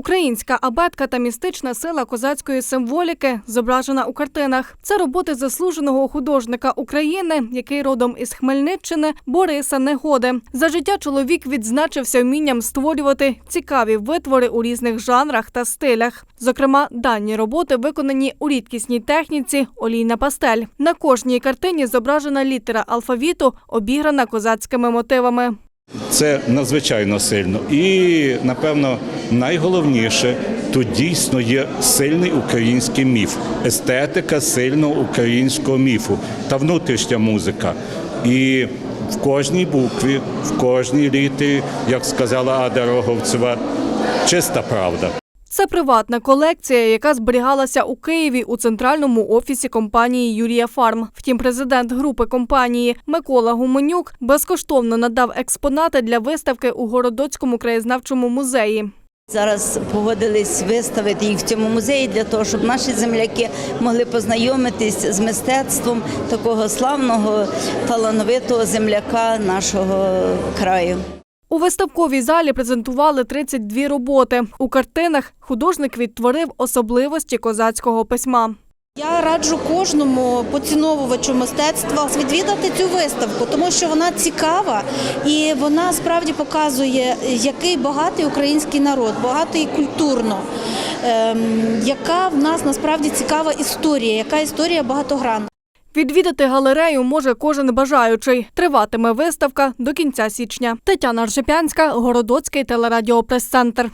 Українська абетка та містична сила козацької символіки зображена у картинах. Це роботи заслуженого художника України, який родом із Хмельниччини Бориса Негоди. За життя чоловік відзначився вмінням створювати цікаві витвори у різних жанрах та стилях. Зокрема, дані роботи виконані у рідкісній техніці олійна пастель. На кожній картині зображена літера алфавіту, обіграна козацькими мотивами. Це надзвичайно сильно. І, напевно, найголовніше тут дійсно є сильний український міф, естетика сильного українського міфу та внутрішня музика. І в кожній букві, в кожній літері, як сказала Ада Роговцева, чиста правда. Це приватна колекція, яка зберігалася у Києві у центральному офісі компанії Юрія Фарм. Втім, президент групи компанії Микола Гуменюк безкоштовно надав експонати для виставки у Городоцькому краєзнавчому музеї. Зараз погодились виставити їх в цьому музеї для того, щоб наші земляки могли познайомитись з мистецтвом такого славного талановитого земляка нашого краю. У виставковій залі презентували 32 роботи. У картинах художник відтворив особливості козацького письма. Я раджу кожному поціновувачу мистецтва відвідати цю виставку, тому що вона цікава і вона справді показує, який багатий український народ, багатий культурно, ем, яка в нас насправді цікава історія, яка історія багатогранна. Відвідати галерею може кожен бажаючий. Триватиме виставка до кінця січня. Тетяна Ржепянська, Городоцький телерадіопрес-центр.